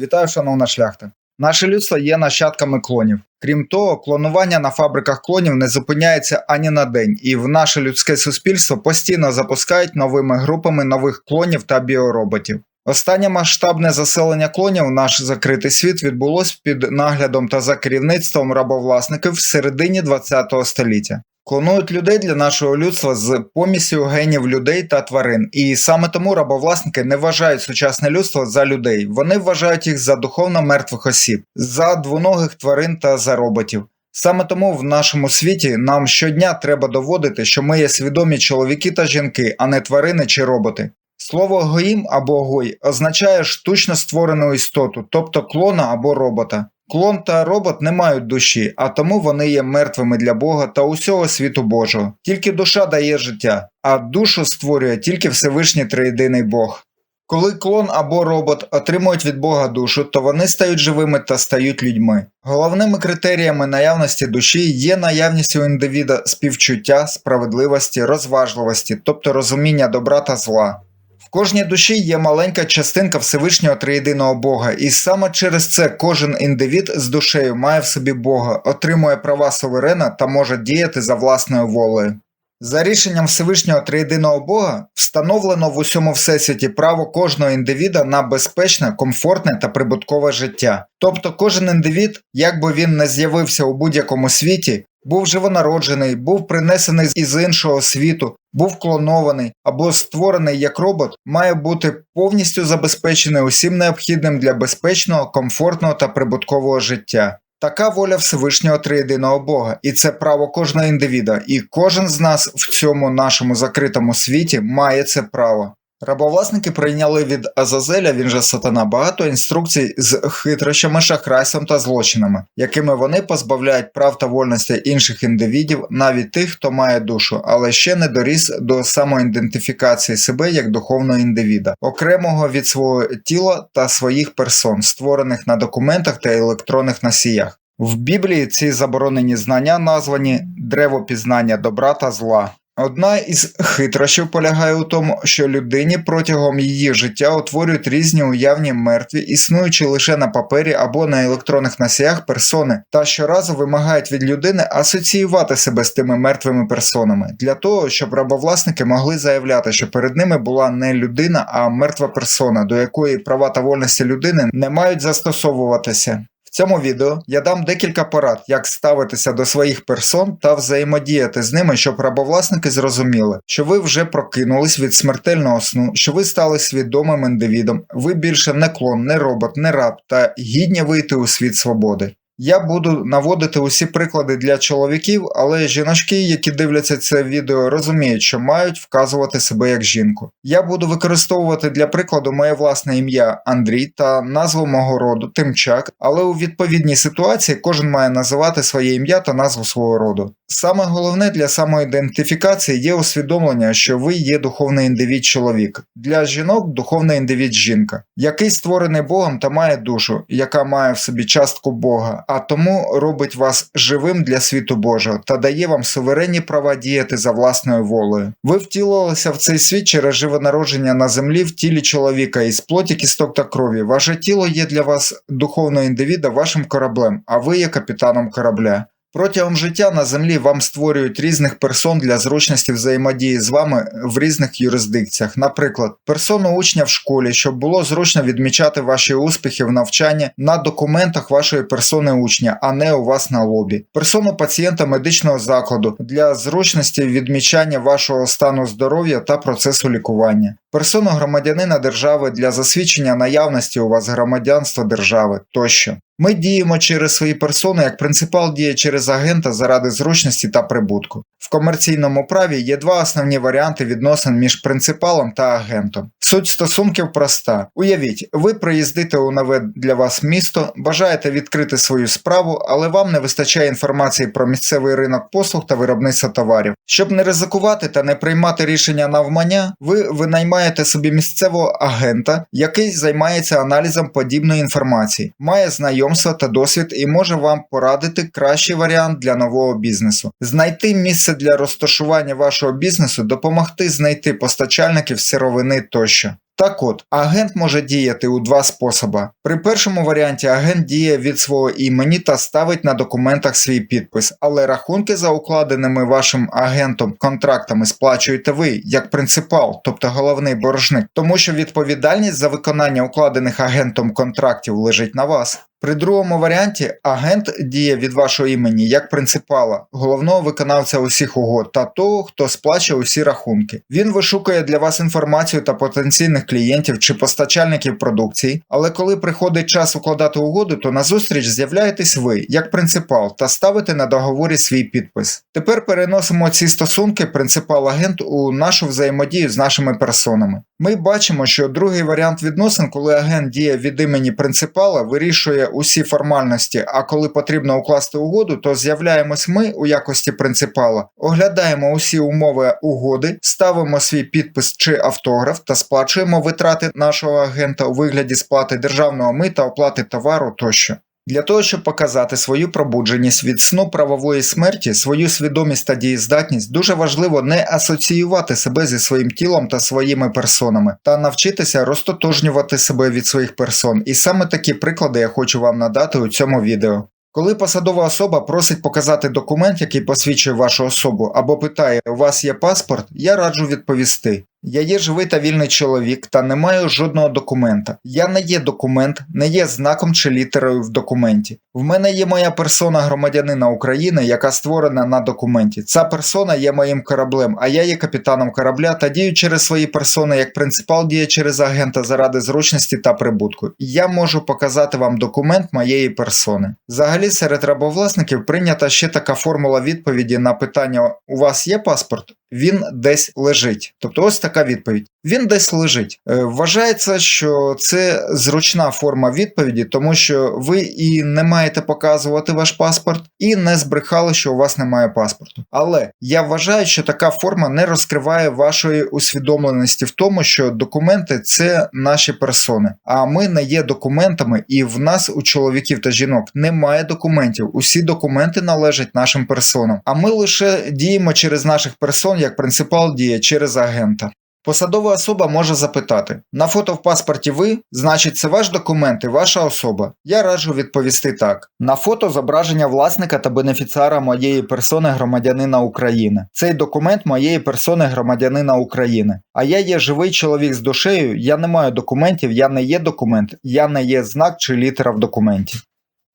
Вітаю, шановна шляхта. Наше людство є нащадками клонів. Крім того, клонування на фабриках клонів не зупиняється ані на день, і в наше людське суспільство постійно запускають новими групами нових клонів та біороботів. Останнє масштабне заселення клонів в наш закритий світ відбулось під наглядом та за керівництвом рабовласників в середині ХХ століття. Клонують людей для нашого людства з помісю генів людей та тварин, і саме тому рабовласники не вважають сучасне людство за людей. Вони вважають їх за духовно мертвих осіб, за двоногих тварин та за роботів. Саме тому в нашому світі нам щодня треба доводити, що ми є свідомі чоловіки та жінки, а не тварини чи роботи. Слово гоїм або гой означає штучно створену істоту, тобто клона або робота. Клон та робот не мають душі, а тому вони є мертвими для Бога та усього світу Божого. Тільки душа дає життя, а душу створює тільки Всевишній Триєдиний Бог. Коли клон або робот отримують від Бога душу, то вони стають живими та стають людьми. Головними критеріями наявності душі є наявність у індивіда співчуття, справедливості, розважливості, тобто розуміння добра та зла. В кожній душі є маленька частинка Всевишнього триєдиного Бога, і саме через це кожен індивід з душею має в собі Бога, отримує права суверена та може діяти за власною волею. За рішенням Всевишнього триєдиного Бога встановлено в усьому всесвіті право кожного індивіда на безпечне, комфортне та прибуткове життя. Тобто кожен індивід, як би він не з'явився у будь-якому світі, був живонароджений, був принесений із іншого світу, був клонований або створений як робот, має бути повністю забезпечений усім необхідним для безпечного, комфортного та прибуткового життя. Така воля Всевишнього триєдиного Бога, і це право кожного індивіда, і кожен з нас в цьому нашому закритому світі має це право. Рабовласники прийняли від Азазеля, він же сатана, багато інструкцій з хитрощами, шахрайством та злочинами, якими вони позбавляють прав та вольності інших індивідів, навіть тих, хто має душу, але ще не доріс до самоідентифікації себе як духовного індивіда, окремого від свого тіла та своїх персон, створених на документах та електронних носіях. В Біблії ці заборонені знання названі древо пізнання добра та зла. Одна із хитрощів полягає у тому, що людині протягом її життя утворюють різні уявні мертві, існуючі лише на папері або на електронних носіях персони, та щоразу вимагають від людини асоціювати себе з тими мертвими персонами, для того, щоб рабовласники могли заявляти, що перед ними була не людина, а мертва персона, до якої права та вольності людини не мають застосовуватися. Цьому відео я дам декілька порад, як ставитися до своїх персон та взаємодіяти з ними, щоб рабовласники зрозуміли, що ви вже прокинулись від смертельного сну, що ви стали свідомим індивідом, ви більше не клон, не робот, не раб та гідні вийти у світ свободи. Я буду наводити усі приклади для чоловіків, але жіночки, які дивляться це відео, розуміють, що мають вказувати себе як жінку. Я буду використовувати для прикладу моє власне ім'я Андрій та назву мого роду Тимчак, але у відповідній ситуації кожен має називати своє ім'я та назву свого роду. Саме головне для самоідентифікації є усвідомлення, що ви є духовний індивід чоловік, для жінок духовний індивід жінка, який створений Богом та має душу, яка має в собі частку Бога а тому робить вас живим для світу Божого та дає вам суверенні права діяти за власною волею. Ви втілилися в цей світ через живонародження на землі в тілі чоловіка із плоті кісток та крові. Ваше тіло є для вас духовного індивіда вашим кораблем, а ви є капітаном корабля. Протягом життя на землі вам створюють різних персон для зручності взаємодії з вами в різних юрисдикціях. Наприклад, персону учня в школі, щоб було зручно відмічати ваші успіхи в навчанні на документах вашої персони учня, а не у вас на лобі. Персону пацієнта медичного закладу для зручності відмічання вашого стану здоров'я та процесу лікування. Персону громадянина держави для засвідчення наявності у вас громадянства держави тощо. Ми діємо через свої персони, як принципал діє через агента заради зручності та прибутку. В комерційному праві є два основні варіанти відносин між принципалом та агентом. Суть стосунків проста. Уявіть, ви приїздите у нове для вас місто, бажаєте відкрити свою справу, але вам не вистачає інформації про місцевий ринок послуг та виробництво товарів. Щоб не ризикувати та не приймати рішення навмання, ви винаймаєте собі місцевого агента, який займається аналізом подібної інформації, має знайомства та досвід і може вам порадити кращий варіант для нового бізнесу. Знайти місце для розташування вашого бізнесу, допомогти знайти постачальників сировини тощо. Так от, агент може діяти у два способи. При першому варіанті агент діє від свого імені та ставить на документах свій підпис, але рахунки за укладеними вашим агентом контрактами сплачуєте ви, як принципал, тобто головний боржник, тому що відповідальність за виконання укладених агентом контрактів лежить на вас. При другому варіанті агент діє від вашого імені як принципала, головного виконавця усіх угод та того, хто сплачує усі рахунки. Він вишукує для вас інформацію та потенційних клієнтів чи постачальників продукції, але коли приходить час укладати угоду, то назустріч з'являєтесь ви, як принципал, та ставите на договорі свій підпис. Тепер переносимо ці стосунки принципал-агент у нашу взаємодію з нашими персонами. Ми бачимо, що другий варіант відносин, коли агент діє від імені принципала, вирішує усі формальності, а коли потрібно укласти угоду, то з'являємось ми у якості принципала, оглядаємо усі умови угоди, ставимо свій підпис чи автограф та сплачуємо витрати нашого агента у вигляді сплати державного мита, оплати товару тощо. Для того, щоб показати свою пробудженість від сну правової смерті, свою свідомість та дієздатність, дуже важливо не асоціювати себе зі своїм тілом та своїми персонами, та навчитися розтотожнювати себе від своїх персон. І саме такі приклади я хочу вам надати у цьому відео. Коли посадова особа просить показати документ, який посвідчує вашу особу, або питає, у вас є паспорт, я раджу відповісти. Я є живий та вільний чоловік та не маю жодного документа. Я не є документ, не є знаком чи літерою в документі. В мене є моя персона громадянина України, яка створена на документі. Ця персона є моїм кораблем, а я є капітаном корабля та дію через свої персони, як принципал діє через агента заради зручності та прибутку. Я можу показати вам документ моєї персони. Взагалі, серед рабовласників прийнята ще така формула відповіді на питання: у вас є паспорт? Він десь лежить. Тобто ось така відповідь. Він десь лежить. Е, Вважається, що це зручна форма відповіді, тому що ви і не маєте показувати ваш паспорт, і не збрехали, що у вас немає паспорту. Але я вважаю, що така форма не розкриває вашої усвідомленості в тому, що документи це наші персони, а ми не є документами, і в нас у чоловіків та жінок немає документів. Усі документи належать нашим персонам, а ми лише діємо через наших персон, як принципал діє через агента. Посадова особа може запитати: на фото в паспорті ви, значить, це ваш документ і ваша особа. Я раджу відповісти так: на фото зображення власника та бенефіціара моєї персони громадянина України. Цей документ моєї персони громадянина України. А я є живий чоловік з душею, я не маю документів, я не є документ, я не є знак чи літера в документі.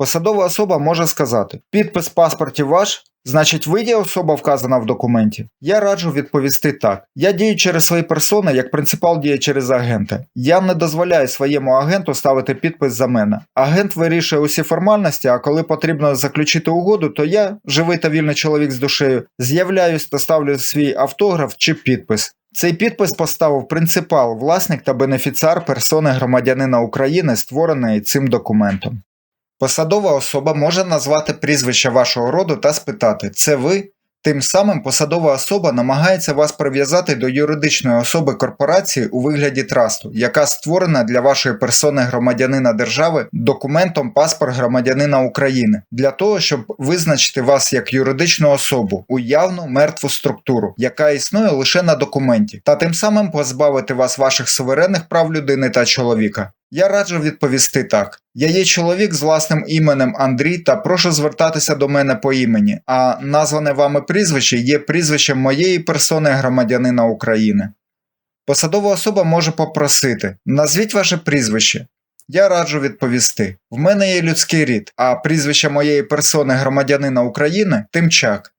Посадова особа може сказати: підпис в паспорті ваш. Значить, ви є особа вказана в документі? Я раджу відповісти так. Я дію через свої персони, як принципал діє через агента. Я не дозволяю своєму агенту ставити підпис за мене. Агент вирішує усі формальності, а коли потрібно заключити угоду, то я, живий та вільний чоловік з душею, з'являюсь та ставлю свій автограф чи підпис. Цей підпис поставив принципал, власник та бенефіціар персони громадянина України, створеної цим документом. Посадова особа може назвати прізвище вашого роду та спитати це ви. Тим самим посадова особа намагається вас прив'язати до юридичної особи корпорації у вигляді трасту, яка створена для вашої персони громадянина держави документом паспорт громадянина України, для того, щоб визначити вас як юридичну особу, уявну мертву структуру, яка існує лише на документі, та тим самим позбавити вас ваших суверенних прав людини та чоловіка. Я раджу відповісти так: я є чоловік з власним іменем Андрій та прошу звертатися до мене по імені, а назване вами прізвище є прізвищем моєї персони громадянина України. Посадова особа може попросити: назвіть ваше прізвище. Я раджу відповісти: в мене є людський рід, а прізвище моєї персони громадянина України Тимчак.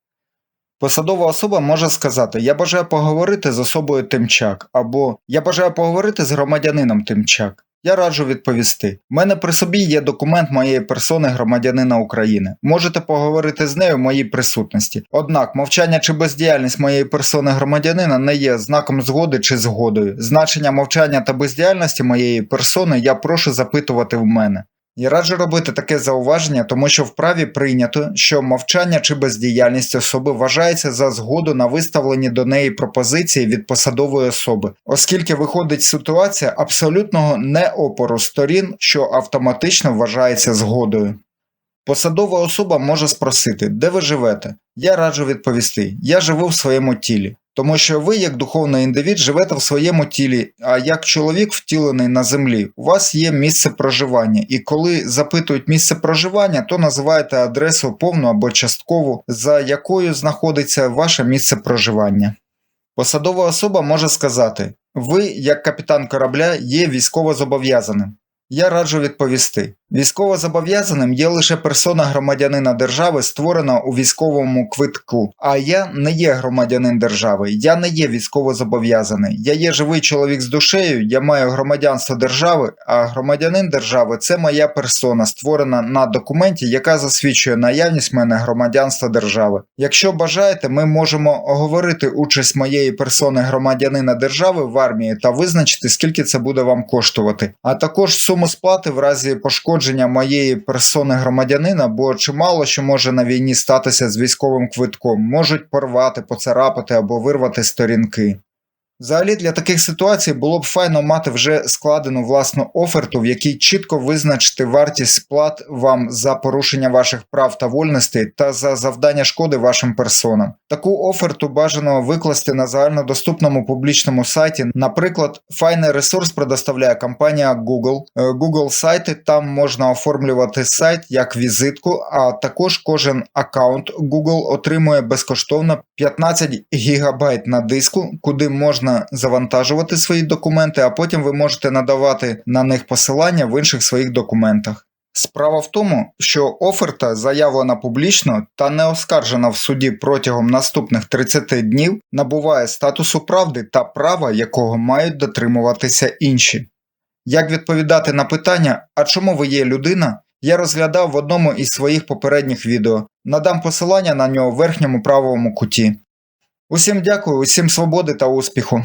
Посадова особа може сказати: Я бажаю поговорити з особою Тимчак, або Я бажаю поговорити з громадянином Тимчак. Я раджу відповісти: У мене при собі є документ моєї персони громадянина України. Можете поговорити з нею в моїй присутності. Однак мовчання чи бездіяльність моєї персони громадянина не є знаком згоди чи згодою. Значення мовчання та бездіяльності моєї персони я прошу запитувати в мене. Я раджу робити таке зауваження, тому що в праві прийнято, що мовчання чи бездіяльність особи вважається за згоду на виставлені до неї пропозиції від посадової особи, оскільки виходить ситуація абсолютного неопору сторін, що автоматично вважається згодою. Посадова особа може спросити, де ви живете? Я раджу відповісти: Я живу в своєму тілі. Тому що ви, як духовний індивід, живете в своєму тілі, а як чоловік втілений на землі, у вас є місце проживання. І коли запитують місце проживання, то називаєте адресу повну або часткову, за якою знаходиться ваше місце проживання. Посадова особа може сказати: ви, як капітан корабля, є військовозобов'язаним. Я раджу відповісти: військовозобов'язаним є лише персона громадянина держави, створена у військовому квитку. А я не є громадянин держави, я не є військовозобов'язаний. Я є живий чоловік з душею, я маю громадянство держави, а громадянин держави це моя персона, створена на документі, яка засвідчує наявність мене громадянства держави. Якщо бажаєте, ми можемо оговорити участь моєї персони громадянина держави в армії та визначити, скільки це буде вам коштувати, а також суму сплати в разі пошкодження моєї персони громадянина, бо чимало що може на війні статися з військовим квитком, можуть порвати, поцарапати або вирвати сторінки. Взагалі для таких ситуацій було б файно мати вже складену власну оферту, в якій чітко визначити вартість сплат вам за порушення ваших прав та вольностей та за завдання шкоди вашим персонам. Таку оферту бажано викласти на загальнодоступному публічному сайті. Наприклад, файний ресурс предоставляє компанія Google. Е, Google сайти там можна оформлювати сайт як візитку, а також кожен аккаунт Google отримує безкоштовно 15 гігабайт на диску, куди можна завантажувати свої документи, а потім ви можете надавати на них посилання в інших своїх документах. Справа в тому, що оферта, заявлена публічно та не оскаржена в суді протягом наступних 30 днів, набуває статусу правди та права, якого мають дотримуватися інші. Як відповідати на питання, а чому ви є людина, я розглядав в одному із своїх попередніх відео. Надам посилання на нього в верхньому правому куті. Усім дякую, усім свободи та успіху!